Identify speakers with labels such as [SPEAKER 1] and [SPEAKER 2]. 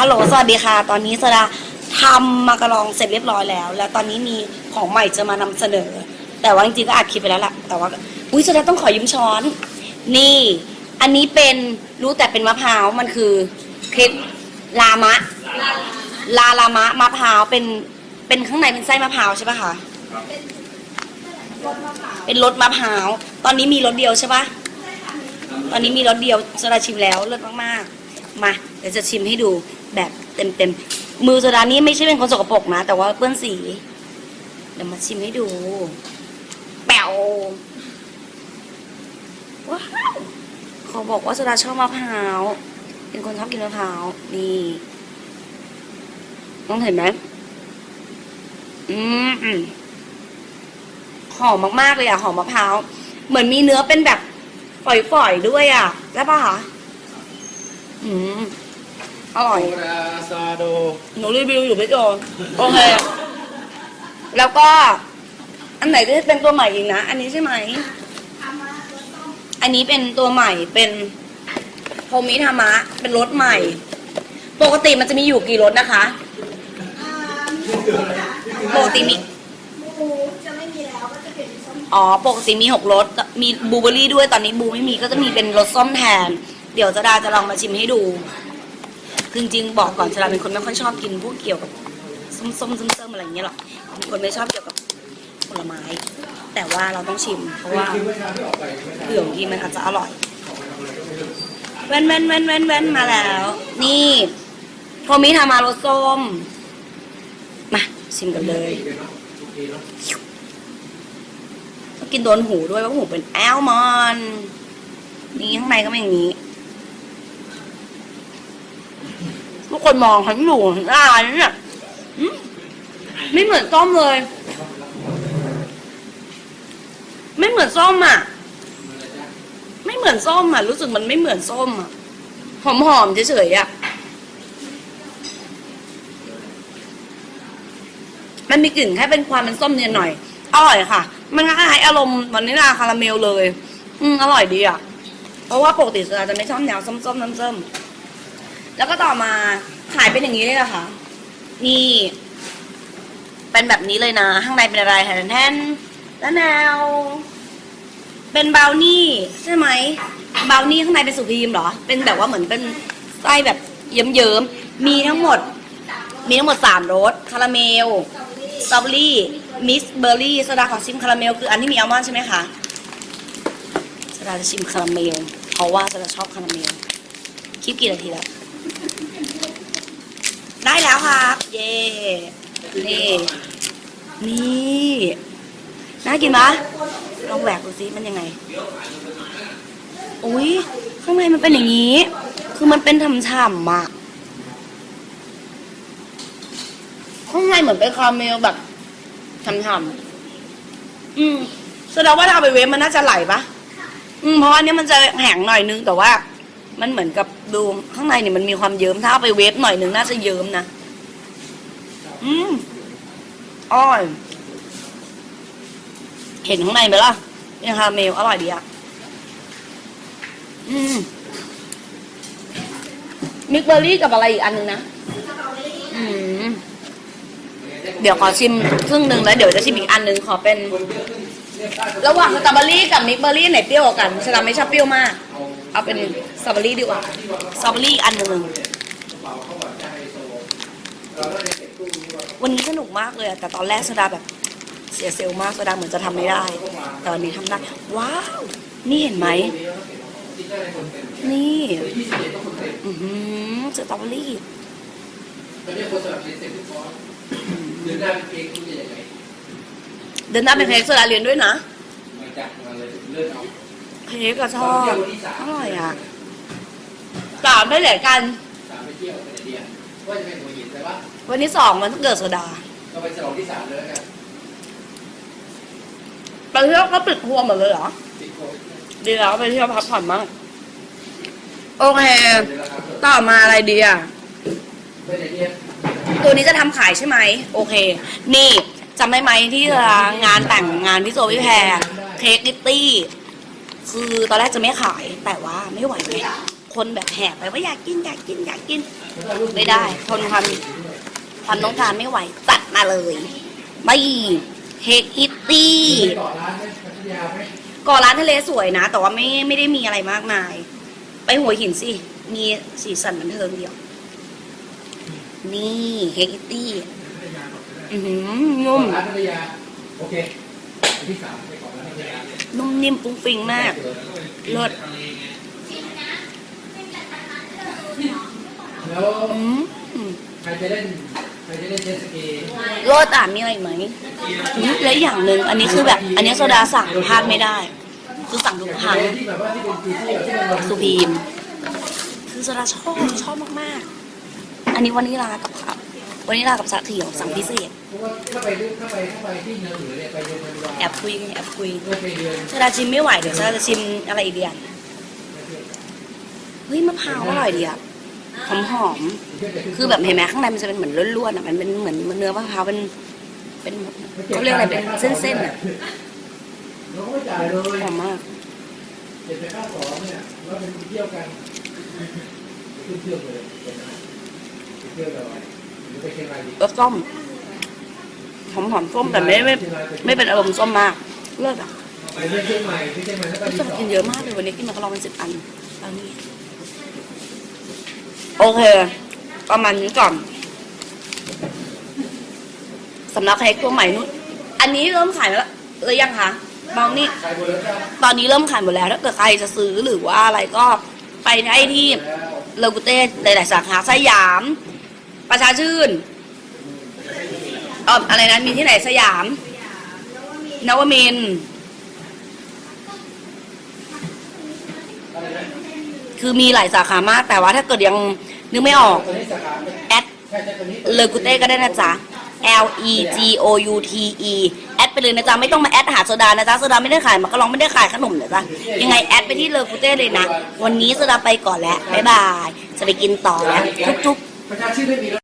[SPEAKER 1] ฮัลโหลสวัสดีค่ะ ตอนนี้สดาทำมากระลองเสร็จเรียบร้อยแล้ว แล้วตอนนี้มีของใหม่จะมานำเสนอ แต่ว่าจริงๆก็อัดคลิปไปแล้วล่ะแต่ว่าอุ้ยสดาต้องขอยืมช้อน นี่ อันนี้เป็นรู้แต่เป็นมะพร้าวมันคือคลิปลามะ ลาลามะมะพร้าวเป็นเป็นข้างในเป็นไส้มะพร้าวใช่ปะคะเป็นรสมะพร้าว ตอนนี้มีรสเดียวใช่ปะตอนนี้มีรสเดียวสดาชิมแล้วเลิศมากๆ มาเดี๋ยวจะชิมให้ดูแบบเต็มๆมือโซดานี้ไม่ใช่เป็นคนสกปรกนะ แต่ว่าเปื้อนสี เดี๋ยวมาชิมให้ดูแป๋วว้าวเขาบอกว่าโซดาชอบมะพร้าวเป็นคนชอบกินมะพร้าวนี่น้องเห็นไหมอืมอืมหอมมากๆเลยอะหอมมะพร้าวเหมือนมีเนื้อเป็นแบบฝอยๆด้วยอะได้ปะคะ อืมอร่อย
[SPEAKER 2] โอราซาโด
[SPEAKER 1] หนูรีวิวอยู่พี่โจโอเค แล้วก็ อันไหนที่เป็นตัวใหม่อีกนะ อันนี้ใช่ไหม อันนี้เป็นตัวใหม่เป็นโฮมิธามะ เป็นรสใหม่ ปกติมันจะมีอยู่กี่รสนะคะ ปกติมี
[SPEAKER 3] หมูจะไม่มีแล้วก็จะเปลี่ยนเป็นส้ม
[SPEAKER 1] อ๋อ ปกติมีหกรส มีบลูเบอร์รี่ด้วย ตอนนี้บลูไม่มีก็จะมีเป็นรสส้มแทน เดี๋ยวจะดาจะลองมาชิมให้ดูคือจริงๆบอกก่อนจะดาเป็นคนไม่ค่อยชอบกินพวกเกี่ยวกับส้มๆเส้มๆอะไรอย่างเงี้ยหรอกเป็นคนไม่ชอบเกี่ยวกับผลไม้ แต่ว่าเราต้องชิม เพราะว่าเผื่อบางทีมันอาจจะอร่อยแว่นแว่นแว่นแว่นแว่นมาแล้ว นี่โทมิทามารสส้มมาชิมกันเลยกินโดนหูด้วยเพราะหูเป็นแอลมอน นี่ข้างในก็เป็นอย่างนี้ ทุก คนมองฉันอยู่อ่านเนี่ยไม่เหมือนส้มเลย ไม่เหมือนส้มอะ ไม่เหมือนส้มอะ รู้สึกมันไม่เหมือนส้มอะ หอมๆเฉยๆอะ มันมีกลิ่นแค่เป็นความเป็นส้มเนียนหน่อย อร่อยค่ะ มันคล้ายอารมณ์วานิลลาคาราเมลเลย อืมอร่อยดีอะ เพราะว่าปกติเราจะไม่ชอบแนวส้มๆน้ำๆ แล้วก็ต่อมาขายเป็นอย่างนี้เลยนะคะนี่ เป็นแบบนี้เลยนะข้างในเป็นอะไรแทนแทนแล้วแนว เป็นบราวนี่ใช่ไหมบราวนี่ข้างในเป็นสุพรีมเหรอ เป็นแบบว่าเหมือนเป็นไส้แบบเยิ้มๆมีทั้งหมด มีทั้งหมดสามรสคาราเมลสตรอเบอรี่มิสเบอร์รี่โซดาขอชิมคาราเมลคืออันที่มีอัลมอนด์ใช่ไหมคะโซดาจะชิมคาราเมลเพราะว่าโซดาชอบคาราเมลคลิปกี่นาทีแล้ว ได้แล้วครับ เย้นี่ นี่น่ากินปะลองแหวกดูซิมันยังไง อุ้ยข้างในมันเป็นอย่างนี้ คือมันเป็นฉ่ำๆอะข้างในเหมือนเป็นคาราเมลแบบฉ่ำๆอืมแสดงว่าถ้าเอาไปเวฟมันน่าจะไหลปะอืมเพราะอันนี้มันจะแห้งหน่อยนึงแต่ว่า มันเหมือนกับดูข้างในเนี่ยมันมีความเยิ้มถ้าไปเวฟหน่อยหนึ่งน่าจะเยิ้มนะ อืมอร่อยเห็นข้างในไหมล่ะเป็นคาเมลอร่อยดีอะ อืมมิกเบอร์รี่กับอะไรอีกอันนึงนะ อืม เดี๋ยวขอชิมครึ่งหนึ่งแล้วเดี๋ยวจะชิมอีกอันหนึ่งขอเป็น ระหว่างสตรอเบอรี่กับมิกเบอร์รี่ไหนเปรี้ยวกว่ากันฉันไม่ชอบเปรี้ยวมาก เอาเป็น ตรอเบอรี่ดีกว่าสตรอเบอรี่อันหนึ่งวันนี้สนุกมากเลยอะแต่ตอนแรกสดาแบบ เสียเซลล์มากสดาเหมือนจะทำไม่ได้ แต่วันนี้ทำได้ว้าว นี่เห็นไหม นี่ อือหือสตรอเบอรี่
[SPEAKER 2] เดือนหน้าเป็นเค้กคุณจะยังไง
[SPEAKER 1] เดินหน้าเป็นเค้กโซดาเรียนด้วยนะ
[SPEAKER 2] มาจากมาเลยเลือนเอา
[SPEAKER 1] เค้กก็ชอบอร่อยอะ สามไม่เหลือกัน
[SPEAKER 2] สามไปเที่ยวไปเรียนว่าจะเป็นหัวหินใช่ปะ
[SPEAKER 1] วันที่สองมันเกิดโซดา
[SPEAKER 2] ก็ไปฉลองที่สามเลยแล้วกัน
[SPEAKER 1] ไปเที่ยวก็ปิดทัวร์หมดเลยเหรอ
[SPEAKER 2] ติดโควิด
[SPEAKER 1] ดีแล้วไปเที่ยวพักผ่อนบ้างโอเค
[SPEAKER 2] เดี๋ยวราคา
[SPEAKER 1] ต่อมาอะไรดีอะ
[SPEAKER 2] ไม่ได้เรียน
[SPEAKER 1] ตัวนี้จะทำขายใช่ไหม โอเค นี่จำได้ไหมที่งานแต่งงานพี่โซพี่แพรเค้กดิตตี้ คือตอนแรกจะไม่ขายแต่ว่าไม่ไหวเล ยคคนแบบแหบไปว่าอยากกินอยากกินอยากกิน ไม่ได้ ทนความความต้องการไม่ไหวจัดมาเลยไม่เฮกอิตตี้
[SPEAKER 2] เกาะร้านไหมพัทยาไหม
[SPEAKER 1] ก่อร้านทะเลสวยนะ แต่ว่าไม่ไม่ได้มีอะไรมากมาย ไปหัวหินสิ มีสีสันบันเทิงเดียว นี่เฮกอิตตี้อือหือนุ่ม
[SPEAKER 2] เกาะร้านพัทยาโอเคอันที่สามไปเกาะร้านพัทยา
[SPEAKER 1] นุ่มนิ่มฟุ้งฟิงมากเลิศ
[SPEAKER 2] แล้ว
[SPEAKER 1] อืม
[SPEAKER 2] ใครจะเล่นใครจะเล่นเจตสกี
[SPEAKER 1] เลิศอะมีอะไรอีกไหมอืมและอย่างหนึ่งอันนี้คือแบบ อันนี้โซดาสั่งพลาดไม่ได้ คือสั่งทุกครั้ง
[SPEAKER 2] ที่แบบว่าที่เป็นปีที่ที่เป็นวัน
[SPEAKER 1] สุพีม คือโซดาชอบชอบมากๆ อันนี้วานิลากับครับวานิลากับชาเขียวสั่งพิเศษ
[SPEAKER 2] เพราะว่าถ้าไปถ้าไปถ้าไปที่เมืองเหนือเนี่ยไปเดือนธันวา
[SPEAKER 1] แอบคุยกันแอบคุย
[SPEAKER 2] เมื่อไปเดือน
[SPEAKER 1] โซดาชิมไม่ไหวเดี๋ยวโซดาจะชิมอะไรอีกเดียวเฮ้ยมะพร้าวอร่อยดีอะ หอมหอมๆคือแบบเห็นไหมข้างในมันจะเป็นเหมือนล้วนๆอะมันเป็นเหมือนเนื้อมะพร้าวเป็นเป็นเขาเรียกอะไรเป็นเส้นๆอะ
[SPEAKER 2] เราก็ไม่จ่ายเลย
[SPEAKER 1] หอมมาก
[SPEAKER 2] เจ็ดไปค่าสองเนี่ยว่าเป็นเที่ยวกันขึ้นเที่ยวเลยไปเที่ยวเลยหรือไปเชียงรายดี
[SPEAKER 1] รสส้มหอมหอมๆส้มแต่ไม่ไม่ไม่เป็นอารมณ์ส้มมากเลิศอะ
[SPEAKER 2] ไปเที่ยวเชียงใหม่ที่เชียงใหม่แล้วก็
[SPEAKER 1] รู้
[SPEAKER 2] ที่
[SPEAKER 1] สึก
[SPEAKER 2] สอง
[SPEAKER 1] กินเยอะมากเลยวันนี้กินมาก็ลองเป็นสิบอันตอนนี้ โอเค ประมาณนี้ก่อนสำหรับเค้กตัวใหม่นู้นอันนี้เริ่มขายแล้วหรือยังคะมองนี่ตอนนี้เริ่มขายหมดแล้วถ้าเกิดใครจะซื้อหรือว่าอะไรก็ไปได้ที่เลกุเต้หลาย ๆ สาขาสยาม ประชาชื่นเอออะไรนะมีที่ไหนสยามนวมินทร์ คือมีหลายสาขามาก แต่ว่าถ้าเกิดยังนึกไม่ออก
[SPEAKER 2] ตัวนี้สาขา
[SPEAKER 1] แอด
[SPEAKER 2] ใช่ใช่ตัวนี้
[SPEAKER 1] เลอกูเต้ก็ได้นะจ๊ะ L E G O U T E แอดไปเลยนะจ๊ะ ไม่ต้องมาแอดหาโซดานะจ๊ะโซดาไม่ได้ขายมันก็ลองไม่ได้ขายขนมนะจ๊ะ ยังไงแอดไปที่เลอกูเต้เลยนะ วันนี้โซดาไปก่อนแล้ว บ๊ายบาย จะไปกินต่อแล้วจุ๊บๆ
[SPEAKER 2] ประชาชื่นไม่มี